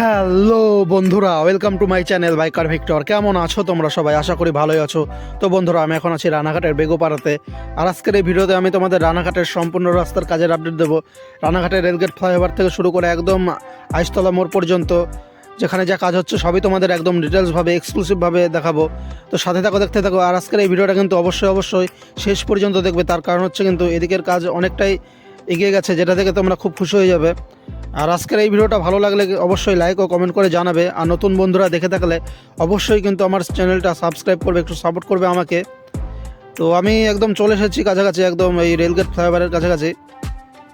Hello বন্ধুরা welcome to my channel biker Victor কেমন আছো তোমরা সবাই? আশা করি ভালোই আছো। তো বন্ধুরা, আমি এখন আছি রানাঘাটের বেগোপাড়াতে। আর আজকের এই ভিডিওতে আমি তোমাদের রানাঘাটের সম্পূর্ণ রাস্তার কাজের আপডেট দেবো। রানাঘাটের রেলগেট ফ্লাইওভার থেকে শুরু করে একদম আইসতলা মোড় পর্যন্ত, যেখানে যা কাজ হচ্ছে সবই তোমাদের একদম ডিটেলসভাবে এক্সক্লুসিভভাবে দেখাবো। তো সাথে থাকো, দেখতে থাকো। আর আজকের এই ভিডিওটা কিন্তু অবশ্যই অবশ্যই শেষ পর্যন্ত দেখবে। তার কারণ হচ্ছে কিন্তু এদিকের কাজ অনেকটাই এগিয়ে গেছে, যেটা থেকে তোমরা খুব খুশি হয়ে যাবে। আর আজকের এই ভিডিওটা ভালো লাগলে অবশ্যই লাইক ও কমেন্ট করে জানাবে। আর নতুন বন্ধুরা দেখে থাকলে অবশ্যই কিন্তু আমার চ্যানেলটা সাবস্ক্রাইব করবে, একটু সাপোর্ট করবে আমাকে। তো আমি একদম চলে এসেছি কাছাকাছি, একদম এই রেলগেট ফ্লাইওভারের কাছাকাছি।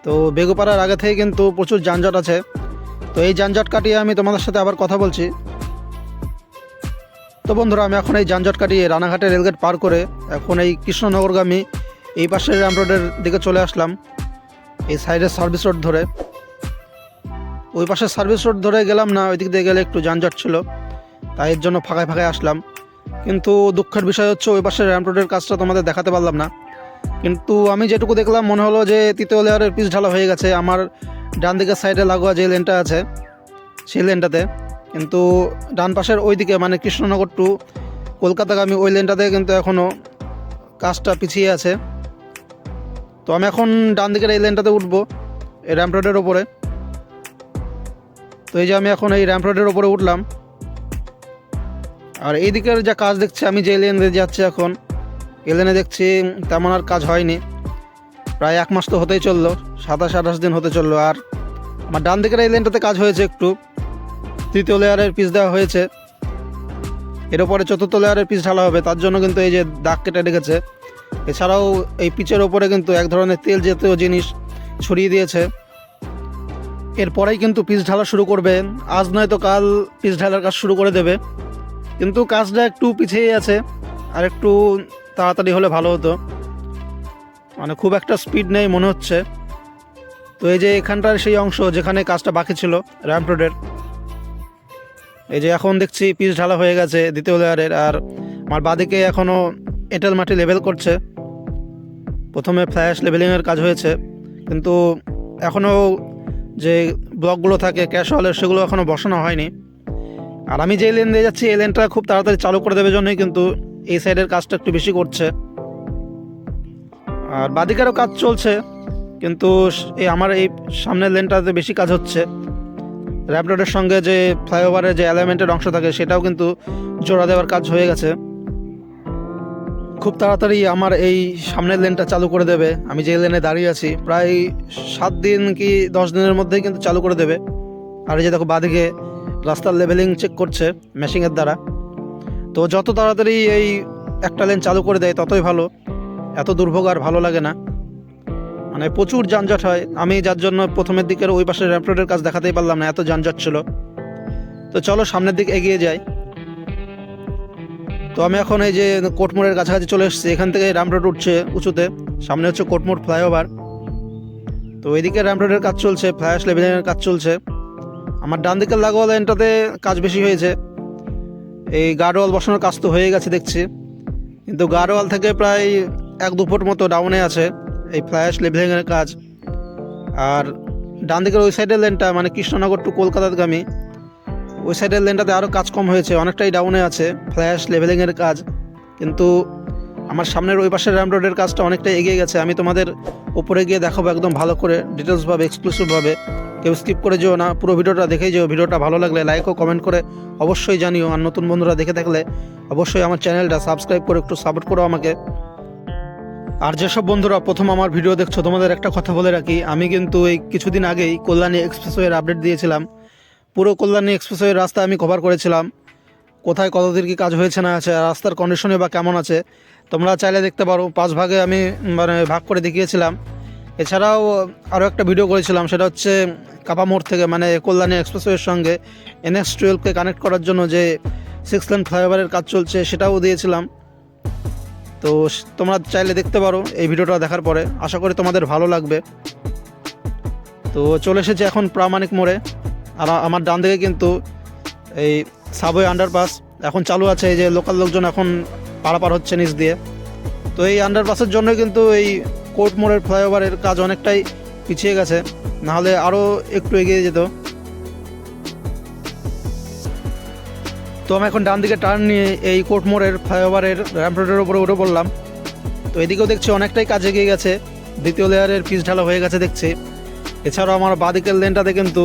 তো বেগুপাড়ার আগে থেকে কিন্তু প্রচুর যানজট আছে। তো এই যানজট কাটিয়ে আমি তোমাদের সাথে আবার কথা বলছি। তো বন্ধুরা, আমি এখন এই যানজট কাটিয়ে রানাঘাটে রেলগেট পার করে এখন এই কৃষ্ণনগরগামী এই পাশে র্যাম রোডের দিকে চলে আসলাম। এই সাইডের সার্ভিস রোড ধরে। ওই পাশে সার্ভিস রোড ধরে গেলাম না ওই দিক দিয়ে গেলে একটু যানজট ছিল, তাই এর জন্য ফাঁকায় ফাঁকায় আসলাম। কিন্তু দুঃখের বিষয় হচ্ছে ওই পাশে র্যাম্প রোডের কাজটা তোমাদের দেখাতে পারলাম না। কিন্তু আমি যেটুকু দেখলাম, মনে হলো যে তৃতীয় লেয়ারের পিচ ঢালা হয়ে গেছে, আমার ডান দিকের সাইডে লাগোয়া যে লেনটা আছে, সেই লেনটাতে কিন্তু ডান পাশের ওই দিকে মানে কৃষ্ণনগর টু কলকাতাগামী, ওই লেনটাতে কিন্তু এখনও কাজটা পিছিয়ে আছে। তো আমি এখন ডান দিকের এই লেনটাতে উঠবো, এই র্যাম্প রোডের ওপরে তো এই যে আমি এখন এই র্যাম্প রোডের ওপরে উঠলাম। আর এই দিকের যা কাজ দেখছি, আমি যে লেনে যাচ্ছি এখন, এই লেনে দেখছি তেমন আর কাজ হয়নি। প্রায় এক মাস তো হতেই চলল, সাতাশ আঠাশ দিন হতে চলল। আর আমার ডান দিকের এই লেনটাতে কাজ হয়েছে একটু। তৃতীয় লেয়ারের পিস দেওয়া হয়েছে। এর ওপরে চতুর্থ লেয়ারের পিস ঢালা হবে, তার জন্য কিন্তু এই যে দাগ কেটে রেখেছে। এছাড়াও এই পিচের ওপরে কিন্তু এক ধরনের তেল জাতীয় জিনিস ছড়িয়ে দিয়েছে। এরপরেই কিন্তু পিচ ঢালা শুরু করবে। আজ নয় তো কাল পিচ ঢালার কাজ শুরু করে দেবে। কিন্তু কাজটা একটু পিছিয়ে আছে আর একটু তাড়াতাড়ি হলে ভালো হতো। মানে খুব একটা স্পিড নেই মনে হচ্ছে। তো এই যে এখানটার সেই অংশ যেখানে কাজটা বাকি ছিল র্যাম্প রোডের এই যে এখন দেখছি পিচ ঢালা হয়ে গেছে দ্বিতীয় লেয়ারের আর আমার বাদিকে এখনও এঁটেল মাটি লেভেল করছে। প্রথমে ফ্ল্যাশ লেভেলিংয়ের কাজ হয়েছে, কিন্তু এখনও যে ব্লকগুলো থাকে ক্যাশ হলের সেগুলো এখনও বসানো হয়নি। আর আমি যে লেন দিয়ে যাচ্ছি, এই লেনটা খুব তাড়াতাড়ি চালু করে দেবে জন্যই কিন্তু এই সাইডের কাজটা একটু বেশি করছে। আর বাদিকারও কাজ চলছে, কিন্তু এই আমার এই সামনের লেনটাতে বেশি কাজ হচ্ছে। র্যাপডোডের সঙ্গে যে ফ্লাইওভারের যে অ্যালাইনমেন্টের অংশ থাকে, সেটাও কিন্তু জোড়া দেওয়ার কাজ হয়ে গেছে। খুব তাড়াতাড়ি আমার এই সামনের লেনটা চালু করে দেবে। আমি যে লেনে দাঁড়িয়ে আছি, প্রায় সাত দিন কি দশ দিনের মধ্যেই কিন্তু চালু করে দেবে। আর এই যে দেখো বাদিকে রাস্তার লেভেলিং চেক করছে মেশিনের দ্বারা। তো যত তাড়াতাড়ি এই একটা লেন চালু করে দেয়, ততই ভালো। এত দুর্ভোগ আর ভালো লাগে না। মানে প্রচুর যানজট হয়। আমি যার জন্য প্রথমের দিকের ওই পাশে র্যাম্প রোডের কাজ দেখাতেই পারলাম না, এত যানজট ছিল। তো চলো সামনের দিকে এগিয়ে যাই। তো আমি এখন এই যে কোটমোড়ের কাছাকাছি চলে এসেছি। এখান থেকে র্যাম্প রোড উঠছে উঁচুতে। সামনে হচ্ছে কোটমোড় ফ্লাইওভার। তো এদিকে র্যাম্প রোডের কাজ চলছে ফ্লাইশ লেভেলের কাজ চলছে। আমার ডান দিকের লাগোয়া লাইনটাতে কাজ বেশি হয়েছে। এই গার্ডওয়াল বসানোর কাজ তো হয়ে গেছে দেখছি। কিন্তু গার্ডওয়াল থেকে প্রায় এক দু ফুট মতো ডাউনে আছে এই ফ্ল্যাশ লেভেলিংয়ের কাজ। আর ডান দিকের ওই সাইডের লেনটা মানে কৃষ্ণনগর টু কলকাতার কলকাতাগামী ওই সাইডের লেনটাতে আরও কাজ কম হয়েছে, অনেকটাই ডাউনে আছে ফ্ল্যাশ লেভেলিংয়ের কাজ। কিন্তু আমার সামনের ওই পাশের র্যাম রোডের কাজটা অনেকটাই এগিয়ে গেছে। আমি তোমাদের উপরে গিয়ে দেখাবো একদম ভালো করে ডিটেলসভাবে এক্সক্লুসিভভাবে কেউ স্কিপ করে যেও না, পুরো ভিডিওটা দেখেই যেও। ভিডিওটা ভালো লাগলে লাইক ও কমেন্ট করে অবশ্যই জানিও। আর নতুন বন্ধুরা দেখে থাকলে অবশ্যই আমার চ্যানেলটা সাবস্ক্রাইব করে, একটু সাপোর্ট করো আমাকে। আর যেসব বন্ধুরা প্রথম আমার ভিডিও দেখছ, তোমাদের একটা কথা বলে রাখি। আমি কিন্তু এই কিছুদিন আগেই কল্যাণী এক্সপ্রেসওয়ের আপডেট দিয়েছিলাম। পুরো কল্যাণী এক্সপ্রেসওয়ের রাস্তা আমি কভার করেছিলাম। কোথায় কতদূর কি কাজ হয়েছে না আছে, রাস্তার কন্ডিশনে বা কেমন আছে, তোমরা চাইলে দেখতে পারো। পাঁচ ভাগে আমি মানে ভাগ করে দেখিয়েছিলাম। এছাড়াও আরও একটা ভিডিও করেছিলাম, সেটা হচ্ছে কাপা মোড় থেকে মানে কল্যাণী এক্সপ্রেসওয়ের সঙ্গে এনএক্স টুয়েলভকে কানেক্ট করার জন্য যে সিক্স লেন ফ্লাইওভারের কাজ চলছে, সেটাও দিয়েছিলাম। তো তোমরা চাইলে দেখতে পারো এই ভিডিওটা দেখার পরে। আশা করি তোমাদের ভালো লাগবে। তো চলে এসেছে এখন প্রামাণিক মোড়ে। আর আমার ডান দিকে কিন্তু এই সাবওয়ে আন্ডারপাস এখন চালু আছে, এই যে লোকাল লোকজন এখন পারাপার হচ্ছে নিচ দিয়ে। তো এই আন্ডারপাসের জন্য কিন্তু এই কোর্ট মোড়ের ফ্লাইওভারের কাজ অনেকটাই পিছিয়ে গেছে নাহলে আরও একটু এগিয়ে যেত। তো আমি এখন ডান দিকে টার্ন নিয়ে এই কোর্ট মোড়ের ফ্লাইওভারের র্যাম্প রোডের উপরে উঠে পড়লাম। তো এদিকেও দেখছি অনেকটাই কাজ এগিয়ে গেছে, দ্বিতীয় লেয়ারের পিচ ঢালা হয়ে গেছে দেখছি। এছাড়াও আমার বাদিকের লেনটাতে কিন্তু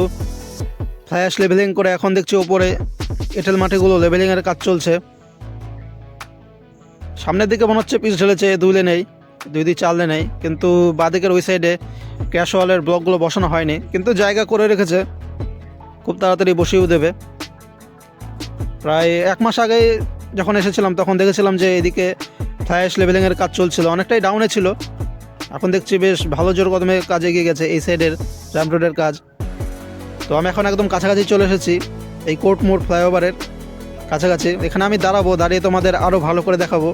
ফ্লাইয়াস লেভেলিং করে এখন দেখছি ওপরে এঁটেল মাটিগুলো লেভেলিংয়ের কাজ চলছে। সামনের দিকে মনে হচ্ছে পিস ঢেলেছে দুই লেনেই দুই দুই চার লেনেই কিন্তু বাদিকের ওই সাইডে ক্যাশ ওয়ালের ব্লকগুলো বসানো হয়নি। কিন্তু জায়গা করে রেখেছে। খুব তাড়াতাড়ি বসিয়েও দেবে। প্রায় এক মাস আগে যখন এসেছিলাম, তখন দেখেছিলাম যে এদিকে ফ্লাইয়াস লেভেলিংয়ের কাজ চলছিল। অনেকটাই ডাউনে ছিল। এখন দেখছি বেশ ভালো জোর কদমে কাজ এগিয়ে গেছে এই সাইডের র্যাম রোডের কাজ। তো আমি এখন একদম কাছাকাছি চলে এসেছি এই কোর্ট মোড় ফ্লাইওভারের কাছাকাছি। এখানে আমি দাঁড়াবো, দাঁড়িয়ে তোমাদের আরও ভালো করে দেখাবো।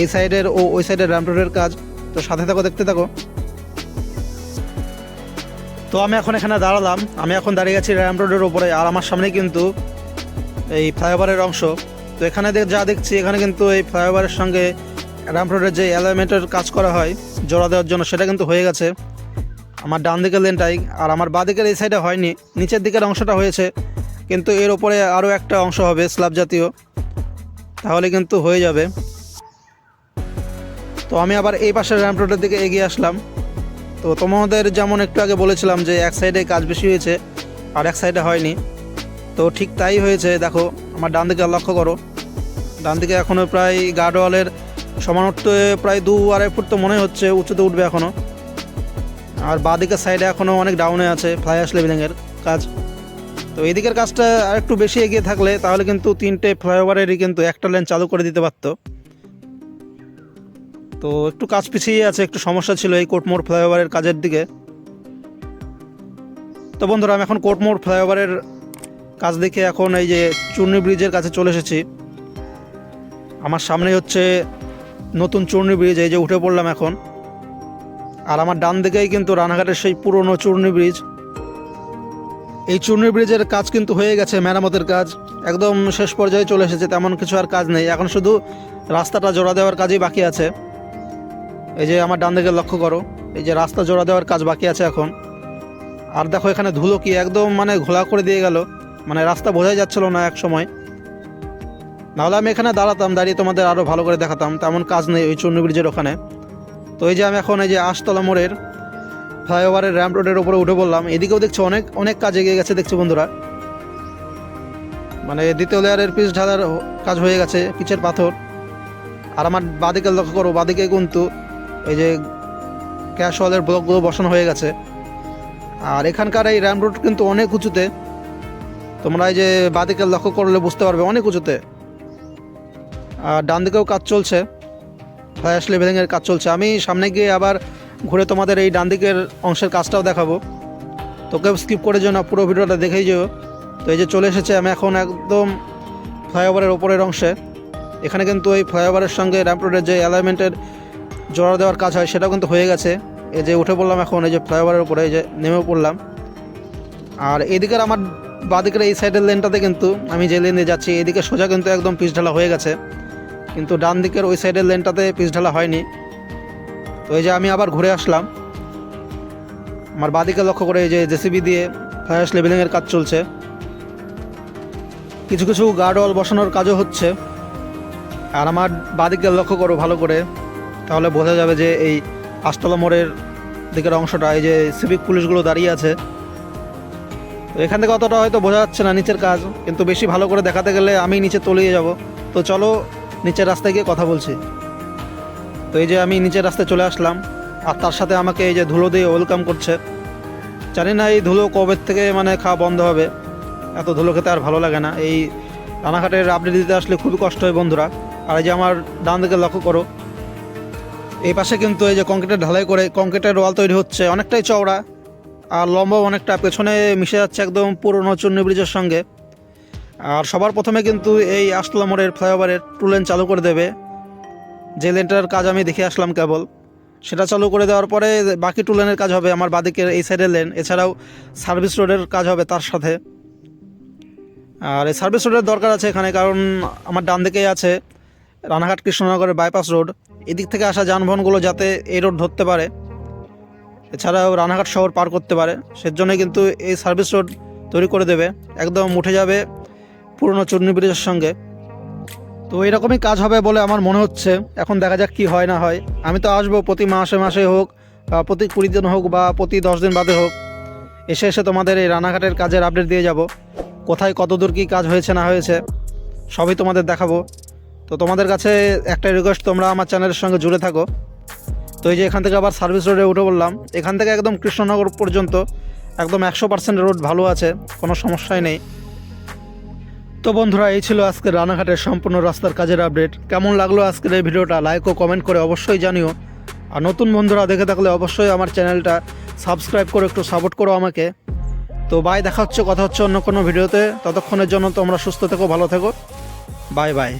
এই সাইডের ও ওই সাইডের র্যাম রোডের কাজ। তো সাথে থাকো, দেখতে থাকো। তো আমি এখন এখানে দাঁড়ালাম। আমি এখন দাঁড়িয়ে গেছি র্যাম রোডের ওপরে আর আমার সামনে কিন্তু এই ফ্লাইওভারের অংশ। তো এখানে যা দেখছি, এখানে কিন্তু এই ফ্লাইওভারের সঙ্গে র্যাম্প রোডের যে অ্যালাইনমেন্টের কাজ করা হয়, জোড়া দেওয়ার জন্য, সেটা কিন্তু হয়ে গেছে। আমার ডান দিকের লেনটাই আর আমার বাঁ দিকের এই সাইডে হয়নি, নিচের দিকের অংশটা হয়েছে, কিন্তু এর ওপরে আরও একটা অংশ হবে স্ল্যাব জাতীয়। তাহলে কিন্তু হয়ে যাবে। তো আমি আবার এই পাশের র্যাম্প রোডের দিকে এগিয়ে আসলাম। তো তোমাদের যেমন একটু আগে বলেছিলাম যে এক সাইডে কাজ বেশি হয়েছে, আর এক সাইডে হয়নি। তো ঠিক তাই হয়েছে, দেখো, আমার ডান দিকে লক্ষ্য করো। ডান দিকে এখনও প্রায় গার্ডওয়ালের সমানত্বে প্রায় দু আড়াই ফুট তো মনে হচ্ছে, উঁচুতে উঠবে এখনও আর বাঁ দিকের সাইডে এখনও অনেক ডাউনে আছে ফ্লাই আস লেভেলিংয়ের কাজ। তো এই দিকের কাজটা আর একটু বেশি এগিয়ে থাকলে তাহলে কিন্তু তিনটে ফ্লাইওভারেরই কিন্তু একটা লেন চালু করে দিতে পারতো। তো একটু কাজ পিছিয়ে আছে, একটু সমস্যা ছিল এই কোটমোড় ফ্লাইওভারের কাজের দিকে। তো বন্ধুরা, আমি এখন কোটমোড় ফ্লাইওভারের কাজ দেখে এখন এই যে চূর্ণি ব্রিজের কাছে চলে এসেছি। আমার সামনে হচ্ছে নতুন চূর্ণি ব্রিজ, এই যে উঠে পড়লাম এখন। আর আমার ডান দিকেই কিন্তু রানাঘাটের সেই পুরনো চূর্ণি ব্রিজ। এই চূর্ণি ব্রিজের কাজ কিন্তু হয়ে গেছে, মেরামতের কাজ। একদম শেষ পর্যায়ে চলে এসেছে, তেমন কিছু আর কাজ নেই। এখন শুধু রাস্তাটা জোড়া দেওয়ার কাজই বাকি আছে। এই যে আমার ডান দিকে লক্ষ্য করো, এই যে রাস্তা জোড়া দেওয়ার কাজ বাকি আছে এখন। আর দেখো এখানে ধুলো কি একদম মানে ঘোলা করে দিয়ে গেল। মানে রাস্তা বোঝাই যাচ্ছিল না এক সময়। নাহলে আমি এখানে দাঁড়াতাম, দাঁড়িয়ে তোমাদের আরও ভালো করে দেখাতাম। তেমন কাজ নেই ওই চূর্ণ ব্রিজের ওখানে। তো এই যে আমি এখন এই যে আশতলা মোড়ের ফ্লাইওভারের র্যাম্প রোডের উপরে উঠে বললাম এদিকেও দেখছি অনেক অনেক কাজ এগিয়ে গেছে দেখছি বন্ধুরা। মানে দ্বিতীয় লেয়ারের পিচ ঢালার কাজ হয়ে গেছে, পিচের পাথর। আর আমার বাদিকে লক্ষ্য করো, বাদিকে কিন্তু এই যে ক্যাশ ওয়ালের ব্লকগুলো বসানো হয়ে গেছে। আর এখানকার এই র্যাম্প রোড কিন্তু অনেক উঁচুতে। তোমরা এই যে বাদিকে লক্ষ্য করলে বুঝতে পারবে, অনেক উঁচুতে। আর ডান দিকেও কাজ চলছে। ফ্লাইশ লেভেলিংয়ের কাজ চলছে। আমি সামনে গিয়ে আবার ঘুরে তোমাদের এই ডান দিকের অংশের কাজটাও দেখাবো। তোকে স্কিপ করে যেও না, পুরো ভিডিওটা দেখেই যেও। তো এই যে চলে এসেছে, আমি এখন একদম ফ্লাইওভারের ওপরের অংশে। এখানে কিন্তু এই ফ্লাইওভারের সঙ্গে র্যাম্প রোডের যে অ্যালাইনমেন্টের জোড়া দেওয়ার কাজ হয়, সেটাও কিন্তু হয়ে গেছে। এই যে উঠে পড়লাম এখন, এই যে ফ্লাইওভারের উপরে, এই যে নেমে পড়লাম। আর এদিকের আমার বাদিকের এই সাইডের লেনটাতে কিন্তু আমি যে লেনে যাচ্ছি, এদিকে সোজা কিন্তু একদম পিচ ঢালা হয়ে গেছে। কিন্তু ডান দিকের ওই সাইডের লেনটাতে পিচ ঢালা হয়নি। তো এই যে আমি আবার ঘুরে আসলাম। আমার বাদিকে লক্ষ্য করে এই যে জেসিবি দিয়ে ফ্লাইস লেভেলিংয়ের কাজ চলছে। কিছু কিছু গার্ডওয়াল বসানোর কাজও হচ্ছে। আর আমার বাদিকে লক্ষ্য করো ভালো করে, তাহলে বোঝা যাবে যে এই আস্তলা মোড়ের দিকের অংশটা, এই যে সিভিক পুলিশগুলো দাঁড়িয়ে আছে। তো এখান থেকে অতটা হয়তো বোঝা যাচ্ছে না নিচের কাজ, কিন্তু বেশি ভালো করে দেখাতে গেলে আমি নিচে তলিয়ে যাব। তো চলো নিচের রাস্তায় গিয়ে কথা বলছি। তো এই যে আমি নিচের রাস্তায় চলে আসলাম, আর তার সাথে আমাকে এই যে ধুলো দিয়ে ওয়েলকাম করছে। জানি না এই ধুলো কবে থেকে মানে খাওয়া বন্ধ হবে। এত ধুলো খেতে আর ভালো লাগে না। এই রানাঘাটের আপডেট দিতে আসলে খুবই কষ্ট হয় বন্ধুরা। আর এই যে আমার ডান দিকে লক্ষ্য করো। এই পাশে কিন্তু এই যে কংক্রিটের ঢালাই করে কংক্রিটের ওয়াল তৈরি হচ্ছে। অনেকটাই চওড়া, আর লম্বা অনেকটা। পেছনে মিশে যাচ্ছে একদম পুরনো চুন্নি ব্রিজের সঙ্গে। আর সবার প্রথমে কিন্তু এই আস্তলা মোড়ের ফ্লাইওভারের টু লেন চালু করে দেবে। যে লেনটার কাজ আমি দেখে আসলাম কেবল। সেটা চালু করে দেওয়ার পরে বাকি টু লেনের কাজ হবে আমার বাদিকের এই সাইডের লেন। এছাড়াও সার্ভিস রোডের কাজ হবে তার সাথে। আর এই সার্ভিস রোডের দরকার আছে এখানে কারণ আমার ডান দিকেই আছে রানাঘাট কৃষ্ণনগরের বাইপাস রোড এদিক থেকে আসা যানবাহনগুলো যাতে এই রোড ধরতে পারে। এছাড়াও রানাঘাট শহর পার করতে পারে। সেজন্য কিন্তু এই সার্ভিস রোড তৈরি করে দেবে। একদম উঠে যাবে পুরনো চূর্ণী ব্রিজের সঙ্গে। তো এরকমই কাজ হবে বলে আমার মনে হচ্ছে। এখন দেখা যাক কি হয় না হয়। আমি তো আসব প্রতি মাসে মাসে হোক, বা প্রতি কুড়ি দিন হোক, বা প্রতি দশ দিন বাদে হোক। এসে এসে তোমাদের এই রানাঘাটের কাজের আপডেট দিয়ে যাব। কোথায় কতদূর কী কাজ হয়েছে না হয়েছে, সবই তোমাদের দেখাবো। তো তোমাদের কাছে একটা রিকোয়েস্ট তোমরা আমার চ্যানেলের সঙ্গে জুড়ে থাকো। তো এই যে এখান থেকে আবার সার্ভিস রোডে উঠে বললাম এখান থেকে একদম কৃষ্ণনগর পর্যন্ত, একদম একশো পার্সেন্ট রোড ভালো আছে, কোনো সমস্যাই নেই। তো বন্ধুরা, এই ছিল আজকের রানাঘাটের সম্পূর্ণ রাস্তার কাজের আপডেট। কেমন লাগল আজকের এই ভিডিওটা? লাইক ও কমেন্ট করে অবশ্যই জানিও। আর নতুন বন্ধুরা, দেখে থাকলে অবশ্যই আমার চ্যানেলটা সাবস্ক্রাইব করে একটু সাপোর্ট করো আমাকে। তো বাই দেখা হচ্ছে, কথা হচ্ছে অন্য কোনো ভিডিওতে। ততক্ষণের জন্য তোমরা সুস্থ থেকো, ভালো থেকো। Bye bye